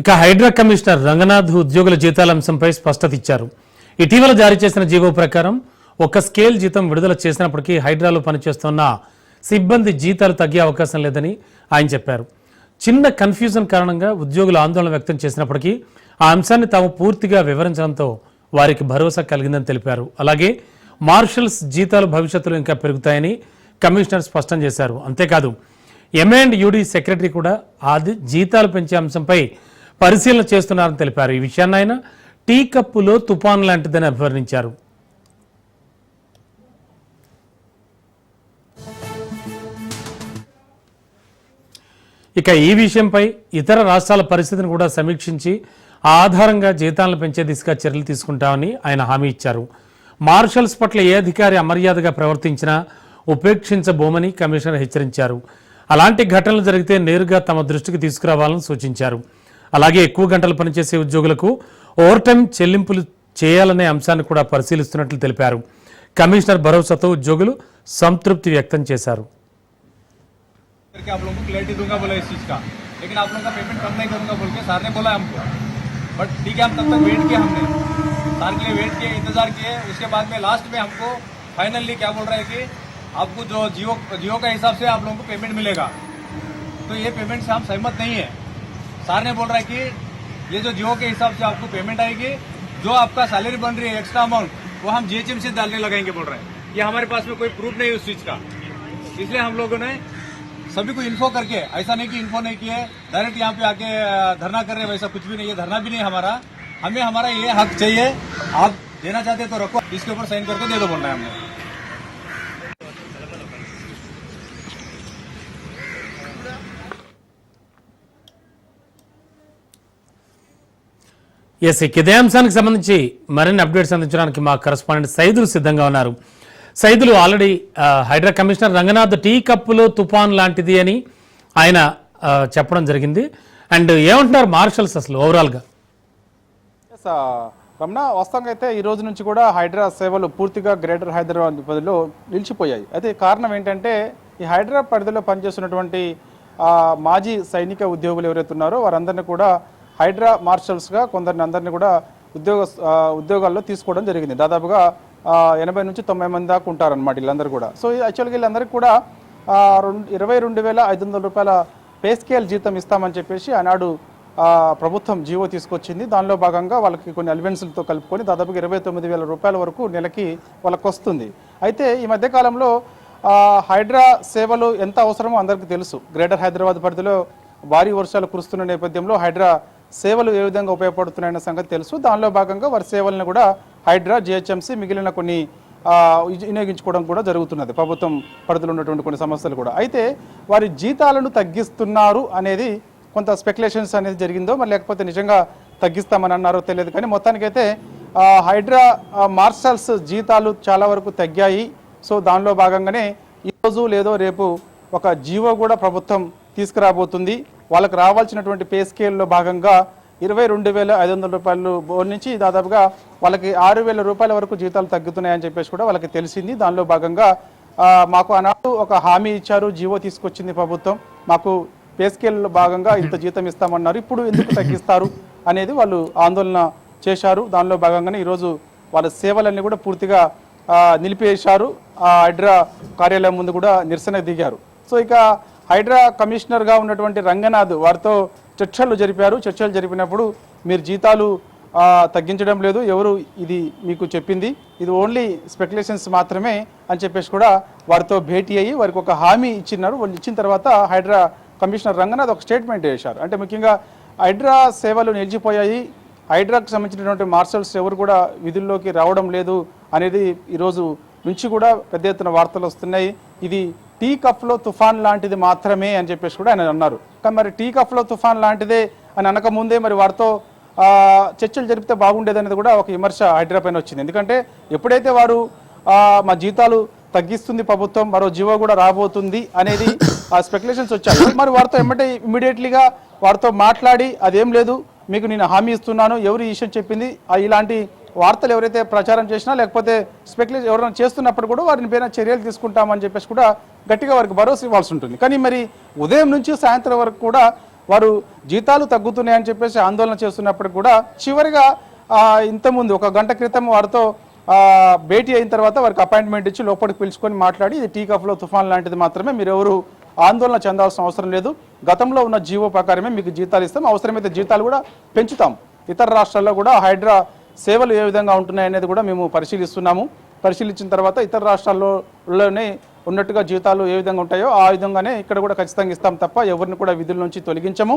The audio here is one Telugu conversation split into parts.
ఇక హైడ్రా కమిషనర్ రంగనాథ్ ఉద్యోగుల జీతాల అంశంపై స్పష్టత ఇచ్చారు. ఇటీవల జారీ చేసిన జీవో ప్రకారం ఒక స్కేల్ జీతం విడుదల చేసినప్పటికీ హైడ్రాలో పనిచేస్తున్న సిబ్బంది జీతాలు తగ్గే అవకాశం లేదని ఆయన చెప్పారు. చిన్న కన్ఫ్యూజన్ కారణంగా ఉద్యోగులు ఆందోళన వ్యక్తం చేసినప్పటికీ ఆ అంశాన్ని తాము పూర్తిగా వివరించడంతో వారికి భరోసా కలిగిందని తెలిపారు. అలాగే మార్షల్స్ జీతాలు భవిష్యత్తులో ఇంకా పెరుగుతాయని కమిషనర్ స్పష్టం చేశారు. అంతేకాదు ఎంఏ అండ్ యూడీ సెక్రటరీ కూడా ఆది జీతాలు పెంచే అంశంపై పరిశీలన చేస్తున్నారని తెలిపారు. ఈ విషయాన్ని ఆయన టీ కప్పులో తుఫాన్ లాంటిదని అభివర్ణించారు. ఇక ఈ విషయంపై ఇతర రాష్ట్రాల పరిస్థితిని కూడా సమీక్షించి ఆధారంగా జీతాలను పెంచే దిశగా చర్యలు తీసుకుంటామని ఆయన హామీ ఇచ్చారు. మార్షల్స్ పట్ల ఏ అధికారి అమర్యాదగా ప్రవర్తించినా ఉపేక్షించబోమని కమిషనర్ హెచ్చరించారు. అలాంటి ఘటనలు జరిగితే నేరుగా తమ దృష్టికి తీసుకురావాలని సూచించారు. అలాగే ఎక్కువ గంటలు పనిచేసే ఉద్యోగులకు ఓవర్ టైం చెల్లింపులు చేయాలనే అంశాన్ని కూడా పరిశీలిస్తున్నట్లు తెలిపారు కమిషనర్ భరోసాతో ఉద్యోగులు సంతృప్తి వ్యక్తం చేశారు करके आप लोगों को क्लैरिटी दूंगा बोला इस चीज़ का लेकिन आप लोगों का पेमेंट कम नहीं करूंगा बोल के सर ने बोला हमको बट ठीक है हम तब तक वेट किया हमने सर के लिए वेट किए इंतजार किए उसके बाद में लास्ट में हमको फाइनली क्या बोल रहा है कि आपको जो जियो जियो का हिसाब से आप लोगों को पेमेंट मिलेगा तो ये पेमेंट से हम सहमत नहीं है सर ने बोल रहा है कि ये जो जियो के हिसाब से आपको पेमेंट आएगी, जो आपका सैलरी बन रही है एक्स्ट्रा अमाउंट वो हम जीएचएम से डालने लगाएँगे, बोल रहे हैं। ये हमारे पास में कोई प्रूफ नहीं है उस चीज़ का। इसलिए हम लोगों ने सभी को इन्फो करके, ऐसा नहीं कि इन्फो नहीं किए डायरेक्ट यहाँ पे आके धरना कर रहे हैं, वैसा कुछ भी नहीं है, धरना भी नहीं हमारा। हमें, हमारा ये हक चाहिए। आप देना चाहते तो रखो, इसके ऊपर साइन करके दे दो, बोल रहे हैं हमने। ఎస్ ఇక ఇదే అంశానికి సంబంధించి మరిన్ని అప్డేట్స్ అందించడానికి మా కరస్పాండెంట్ సైదులు సిద్ధంగా ఉన్నారు. Saidulu already Hydra commissioner Ranganath tea కప్పులో తుఫాన్ లాంటిది అని ఆయన చెప్పడం జరిగింది. అండ్ ఏమంటున్నారు మార్షల్స్ అసలు ఓవరాల్గా ఎస్, రమణ వాస్తవంగా అయితే ఈ రోజు నుంచి కూడా హైడ్రా సేవలు పూర్తిగా గ్రేటర్ హైదరాబాద్ పరిధిలో నిలిచిపోయాయి. అయితే కారణం ఏంటంటే ఈ హైడ్రా పరిధిలో పనిచేస్తున్నటువంటి మాజీ సైనిక ఉద్యోగులు ఎవరైతే ఉన్నారో వారందరినీ కూడా హైడ్రా మార్షల్స్గా కొందరిని అందరినీ కూడా ఉద్యోగ ఉద్యోగాల్లో తీసుకోవడం జరిగింది. దాదాపుగా ఎనభై నుంచి తొంభై మంది దాకా ఉంటారన్నమాట వీళ్ళందరూ కూడా. సో యాక్చువల్గా వీళ్ళందరికీ కూడా రెండు ఇరవై రెండు వేల ఐదు వందల రూపాయల పే స్కేల్ జీతం ఇస్తామని చెప్పేసి ఆనాడు ప్రభుత్వం జీవో తీసుకొచ్చింది. దానిలో భాగంగా వాళ్ళకి కొన్ని అలివెన్స్లతో కలుపుకొని దాదాపుగా ఇరవై తొమ్మిది వేల రూపాయల వరకు నెలకి వాళ్ళకి వస్తుంది. అయితే ఈ మధ్యకాలంలో హైడ్రా సేవలు ఎంత అవసరమో అందరికీ తెలుసు. గ్రేటర్ హైదరాబాద్ పరిధిలో భారీ వర్షాలు కురుస్తున్న నేపథ్యంలో హైడ్రా సేవలు ఏ విధంగా ఉపయోగపడుతున్నాయన్న సంగతి తెలుసు. దానిలో భాగంగా వారి సేవలను కూడా హైడ్రా జిహెచ్ఎంసీ మిగిలిన కొన్ని వినియోగించుకోవడం కూడా జరుగుతున్నది. ప్రభుత్వం పరిధిలో ఉన్నటువంటి కొన్ని సమస్యలు కూడా. అయితే వారి జీతాలను తగ్గిస్తున్నారు అనేది కొంత స్పెక్యులేషన్స్ అనేది జరిగిందో మరి లేకపోతే నిజంగా తగ్గిస్తామని అన్నారో తెలియదు. కానీ మొత్తానికైతే హైడ్రా మార్షల్స్ జీతాలు చాలా వరకు తగ్గాయి. సో దానిలో భాగంగానే ఈరోజు లేదో రేపు ఒక జీవో కూడా ప్రభుత్వం తీసుకురాబోతుంది. వాళ్ళకు రావాల్సినటువంటి పే స్కేల్లో భాగంగా ఇరవై రెండు వేల ఐదు వందల రూపాయలు నుంచి దాదాపుగా వాళ్ళకి ఆరు వేల రూపాయల వరకు జీతాలు తగ్గుతున్నాయని చెప్పేసి కూడా వాళ్ళకి తెలిసింది. దానిలో భాగంగా మాకు ఆనాడు ఒక హామీ ఇచ్చారు. జీవో తీసుకొచ్చింది ప్రభుత్వం. మాకు పే స్కేల్లో భాగంగా ఇంత జీతం ఇస్తామన్నారు. ఇప్పుడు ఎందుకు తగ్గిస్తారు అనేది వాళ్ళు ఆందోళన చేశారు. దానిలో భాగంగానే ఈరోజు వాళ్ళ సేవలన్నీ కూడా పూర్తిగా నిలిపేశారు. ఆ హైడ్రా కార్యాలయం ముందు కూడా నిరసన దిగారు. సో ఇక హైడ్రా కమిషనర్గా ఉన్నటువంటి రంగనాథ్ వారితో చర్చలు జరిపారు. చర్చలు జరిపినప్పుడు మీరు జీతాలు తగ్గించడం లేదు. ఎవరు ఇది మీకు చెప్పింది? ఇది ఓన్లీ స్పెక్యులేషన్స్ మాత్రమే అని చెప్పేసి కూడా వారితో భేటీ అయ్యి వారికి ఒక హామీ ఇచ్చినారు వాళ్ళు ఇచ్చిన తర్వాత హైడ్రా కమిషనర్ రంగనాథ్ ఒక స్టేట్మెంట్ చేశారు అంటే ముఖ్యంగా హైడ్రా సేవలు నిలిచిపోయాయి. హైడ్రాకు సంబంధించినటువంటి మార్షల్స్ ఎవరు కూడా విధుల్లోకి రావడం లేదు అనేది ఈరోజు నుంచి కూడా పెద్ద ఎత్తున వార్తలు వస్తున్నాయి. ఇది టీ కప్లో తుఫాన్ లాంటిది మాత్రమే అని చెప్పేసి కూడా ఆయన అన్నారు. కానీ మరి టీ కప్లో తుఫాన్ లాంటిదే అని అనకముందే మరి వారితో చర్చలు జరిపితే బాగుండేది అనేది కూడా ఒక విమర్శ హైడ్రా పైన వచ్చింది. ఎందుకంటే ఎప్పుడైతే వారు మా జీతాలు తగ్గిస్తుంది ప్రభుత్వం మరో జీవో కూడా రాబోతుంది అనేది ఆ స్పెక్యులేషన్స్ వచ్చాయి. మరి వారితో ఎమ్మటే ఇమీడియట్లీగా వారితో మాట్లాడి అదేం లేదు మీకు నేను హామీ ఇస్తున్నాను ఎవరు ఈ విషయం చెప్పింది ఆ ఇలాంటి వార్తలు ఎవరైతే ప్రచారం చేసినా లేకపోతే స్పెక్యులేషన్ ఎవరైనా చేస్తున్నప్పుడు కూడా వారిని పైన చర్యలు తీసుకుంటామని చెప్పేసి కూడా గట్టిగా వారికి భరోసా ఇవ్వాల్సి ఉంటుంది. కానీ మరి ఉదయం నుంచి సాయంత్రం వరకు కూడా వారు జీతాలు తగ్గుతున్నాయని చెప్పేసి ఆందోళన చేస్తున్నప్పుడు కూడా చివరిగా ఇంతకుముందు ఒక గంట క్రితం వారితో భేటీ అయిన తర్వాత వారికి అపాయింట్మెంట్ ఇచ్చి లోపలికి పిలుచుకొని మాట్లాడి ఇది టీ కఫ్లో తుఫాన్ లాంటిది మాత్రమే మీరు ఎవరు ఆందోళన చెందాల్సిన అవసరం లేదు. గతంలో ఉన్న జీవో ప్రకారమే మీకు జీతాలు ఇస్తాం. అవసరమైతే జీతాలు కూడా పెంచుతాం. ఇతర రాష్ట్రాల్లో కూడా హైడ్రా సేవలు ఏ విధంగా ఉంటున్నాయి అనేది కూడా మేము పరిశీలిస్తున్నాము. పరిశీలించిన తర్వాత ఇతర రాష్ట్రాల్లోనే ఉన్నట్టుగా జీతాలు ఏ విధంగా ఉంటాయో ఆ విధంగానే ఇక్కడ కూడా ఖచ్చితంగా ఇస్తాం తప్ప ఎవరిని కూడా విధుల నుంచి తొలగించము.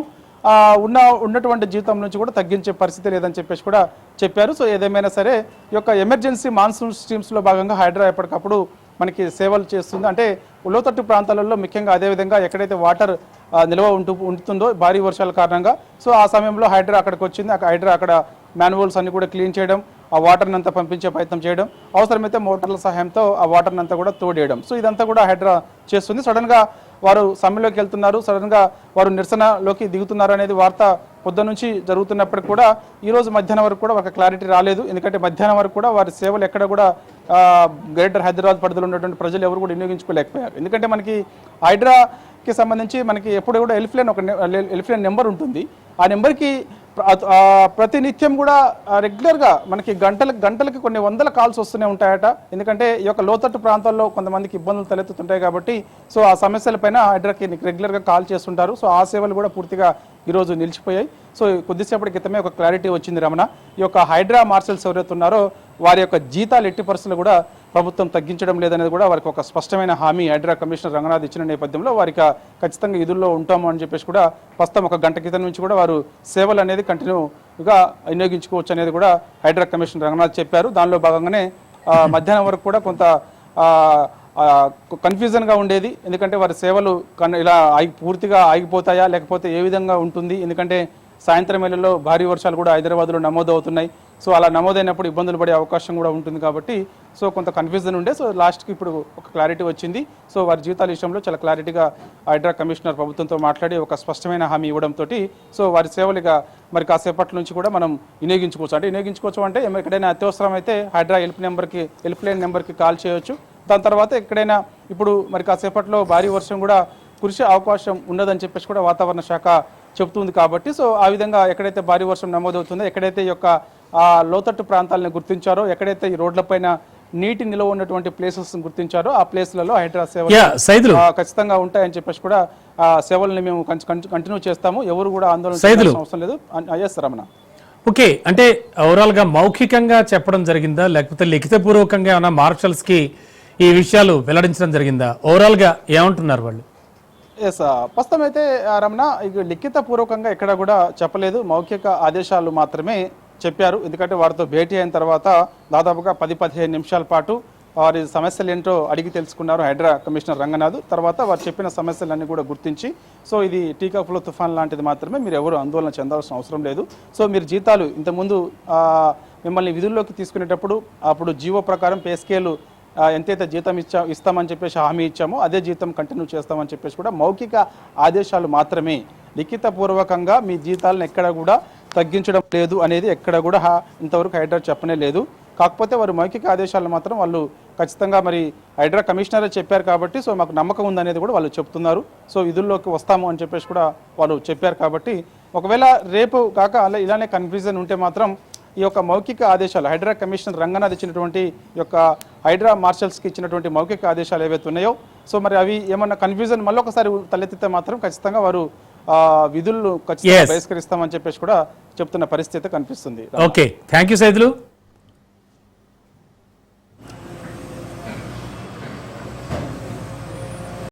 ఉన్న ఉన్నటువంటి జీతం నుంచి కూడా తగ్గించే పరిస్థితి లేదని చెప్పేసి కూడా చెప్పారు. సో ఏదేమైనా సరే ఈ యొక్క ఎమర్జెన్సీ మాన్సూన్ స్ట్రీమ్స్లో భాగంగా హైడ్రా ఎప్పటికప్పుడు మనకి సేవలు చేస్తుంది. అంటే లోతట్టు ప్రాంతాలలో ముఖ్యంగా అదేవిధంగా ఎక్కడైతే వాటర్ నిల్వ ఉంటూ ఉంటుందో భారీ వర్షాల కారణంగా సో ఆ సమయంలో హైడ్రా అక్కడికి వచ్చింది. హైడ్రా అక్కడ మాన్యువల్స్ అన్ని కూడా క్లీన్ చేయడం ఆ వాటర్ని అంతా పంపించే ప్రయత్నం చేయడం అవసరమైతే మోటార్ల సహాయంతో ఆ వాటర్ని అంతా కూడా తోడేయడం. సో ఇదంతా కూడా హైడ్రా చేస్తుంది. సడన్గా వారు సమ్మెలోకి వెళ్తున్నారు. సడన్గా వారు నిరసనలోకి దిగుతున్నారు అనేది వార్త పొద్దు నుంచి జరుగుతున్నప్పటికీ కూడా ఈ రోజు మధ్యాహ్నం వరకు కూడా ఒక క్లారిటీ రాలేదు. ఎందుకంటే మధ్యాహ్నం వరకు కూడా వారి సేవలు ఎక్కడ కూడా గ్రేటర్ హైదరాబాద్ పరిధిలో ఉన్నటువంటి ప్రజలు ఎవరు కూడా వినియోగించుకోలేకపోయారు. ఎందుకంటే మనకి హైడ్రాకి సంబంధించి మనకి ఎప్పుడు కూడా హెల్ప్లైన్ ఒక ఎల్ఫ్లైన్ నెంబర్ ఉంటుంది. ఆ నెంబర్కి ప్రతినిత్యం కూడా రెగ్యులర్గా మనకి గంటలకు గంటలకి కొన్ని వందల కాల్స్ వస్తూనే ఉంటాయట. ఎందుకంటే ఈ యొక్క లోతట్టు ప్రాంతాల్లో కొంతమందికి ఇబ్బందులు తలెత్తుతుంటాయి కాబట్టి సో ఆ సమస్యలపైన హైడ్రాకి రెగ్యులర్గా కాల్ చేస్తుంటారు. సో ఆ సేవలు కూడా పూర్తిగా ఈరోజు నిలిచిపోయాయి. సో కొద్దిసేపటి క్రితమే ఒక క్లారిటీ వచ్చింది రమణ. ఈ యొక్క హైడ్రా మార్షల్స్ ఎవరైతే ఉన్నారో వారి యొక్క జీతాలు ఎట్టి పరిస్థితులు కూడా ప్రభుత్వం తగ్గించడం లేదనేది కూడా వారికి ఒక స్పష్టమైన హామీ. హైడ్రా కమిషనర్ రంగనాథ్ ఇచ్చిన నేపథ్యంలో వారికి ఖచ్చితంగా ఇదుల్లో ఉంటాము అని చెప్పేసి కూడా ప్రస్తుతం ఒక గంట క్రితం నుంచి కూడా వారు సేవలు అనేది కంటిన్యూగా వినియోగించుకోవచ్చు అనేది కూడా హైడ్రా కమిషనర్ రంగనాథ్ చెప్పారు. దానిలో భాగంగానే మధ్యాహ్నం వరకు కూడా కొంత కన్ఫ్యూజన్గా ఉండేది. ఎందుకంటే వారి సేవలు కన్- ఇలా ఆగి పూర్తిగా ఆగిపోతాయా? లేకపోతే ఏ విధంగా ఉంటుంది? ఎందుకంటే సాయంత్రం వేళల్లో భారీ వర్షాలు కూడా హైదరాబాద్లో నమోదు అవుతున్నాయి సో అలా నమోదైనప్పుడు ఇబ్బందులు పడే అవకాశం కూడా ఉంటుంది కాబట్టి సో కొంత కన్ఫ్యూజన్ ఉండే. సో లాస్ట్కి ఇప్పుడు ఒక క్లారిటీ వచ్చింది. సో వారి జీతాల విషయంలో చాలా క్లారిటీగా హైడ్రా కమిషనర్ ప్రభుత్వంతో మాట్లాడి ఒక స్పష్టమైన హామీ ఇవ్వడంతో సో వారి సేవలుగా మరి కాసేపటి నుంచి కూడా మనం వినియోగించుకోవచ్చు. అంటే వినియోగించుకోవచ్చు అంటే ఎక్కడైనా అత్యవసరం అయితే హైడ్రా హెల్ప్ నెంబర్కి హెల్ప్ లైన్ నెంబర్కి కాల్ చేయవచ్చు దాని తర్వాత ఎక్కడైనా ఇప్పుడు మరి కాసేపట్లో భారీ వర్షం కూడా కురిసే అవకాశం ఉన్నదని చెప్పేసి కూడా వాతావరణ శాఖ చెబుతుంది కాబట్టి సో ఆ విధంగా ఎక్కడైతే భారీ వర్షం నమోదవుతుందో ఎక్కడైతే ఈ యొక్క ఆ లోతట్టు ప్రాంతాలను గుర్తించారో ఎక్కడైతే ఈ రోడ్లపైన నీటి నిల్వ ఉన్నటువంటి ప్లేసెస్ గుర్తించారో ఆ ప్లేస్లలో హైడ్రా సేవలు ఖచ్చితంగా ఉంటాయని చెప్పేసి కూడా ఆ సేవల్ని మేము కంటిన్యూ చేస్తాము. ఎవరు కూడా ఆందోళన అవసరం లేదు. ఎస్ రమణ. ఓకే అంటే ఓవరాల్గా మౌఖికంగా చెప్పడం జరిగిందా? లేకపోతే లిఖితపూర్వకంగా ఏమైనా మార్షల్స్కి ఈ విషయాలు వెల్లడించడం జరిగిందా? ఓవరాల్గా ఏమంటున్నారు వాళ్ళు? ఎస్ ప్రస్తుతం అయితే ఆ, రమణ ఇక లిఖిత పూర్వకంగా ఎక్కడ కూడా చెప్పలేదు. మౌఖిక ఆదేశాలు మాత్రమే చెప్పారు. ఎందుకంటే వారితో భేటీ అయిన తర్వాత దాదాపుగా పది పదిహేను నిమిషాల పాటు వారి సమస్యలు ఏంటో అడిగి తెలుసుకున్నారు హైడ్రా కమిషనర్ రంగనాథ్. తర్వాత వారు చెప్పిన సమస్యలన్నీ కూడా గుర్తించి సో ఇది టీకాఫ్లో తుఫాన్ లాంటిది మాత్రమే మీరు ఎవరు ఆందోళన చెందాల్సిన అవసరం లేదు. సో మీరు జీతాలు ఇంతకుముందు మిమ్మల్ని విధుల్లోకి తీసుకునేటప్పుడు అప్పుడు జీవో ప్రకారం పే స్కేలు ఎంతైతే జీతం ఇచ్చా ఇస్తామని చెప్పేసి హామీ ఇచ్చామో అదే జీతం కంటిన్యూ చేస్తామని చెప్పేసి కూడా మౌఖిక ఆదేశాలు మాత్రమే. లిఖితపూర్వకంగా మీ జీతాలను ఎక్కడ కూడా తగ్గించడం లేదు అనేది ఎక్కడ కూడా ఇంతవరకు హైడ్రా చెప్పనే లేదు. కాకపోతే వారు మౌఖిక ఆదేశాలు మాత్రం వాళ్ళు ఖచ్చితంగా మరి హైడ్రా కమిషనరే చెప్పారు కాబట్టి సో మాకు నమ్మకం ఉందనేది కూడా వాళ్ళు చెప్తున్నారు. సో విధుల్లోకి వస్తాము అని చెప్పేసి కూడా వాళ్ళు చెప్పారు కాబట్టి ఒకవేళ రేపు కాక అలా ఇలానే కన్ఫ్యూజన్ ఉంటే మాత్రం ఈ యొక్క మౌఖిక ఆదేశాలు హైడ్రా కమిషనర్ రంగనాథ్ ఇచ్చినటువంటి యొక్క హైడ్రా మార్షల్స్కి ఇచ్చినటువంటి మౌఖిక ఆదేశాలు ఏవైతే ఉన్నాయో సో మరి అవి ఏమన్నా కన్ఫ్యూజన్ మళ్ళీ ఒకసారి తలెత్తితే మాత్రం ఖచ్చితంగా వారు విధులను ఖచ్చితంగా. బహిష్కరిస్తామని చెప్పేసి కూడా చెప్తున్న పరిస్థితి కనిపిస్తుంది. Okay thank you Saidulu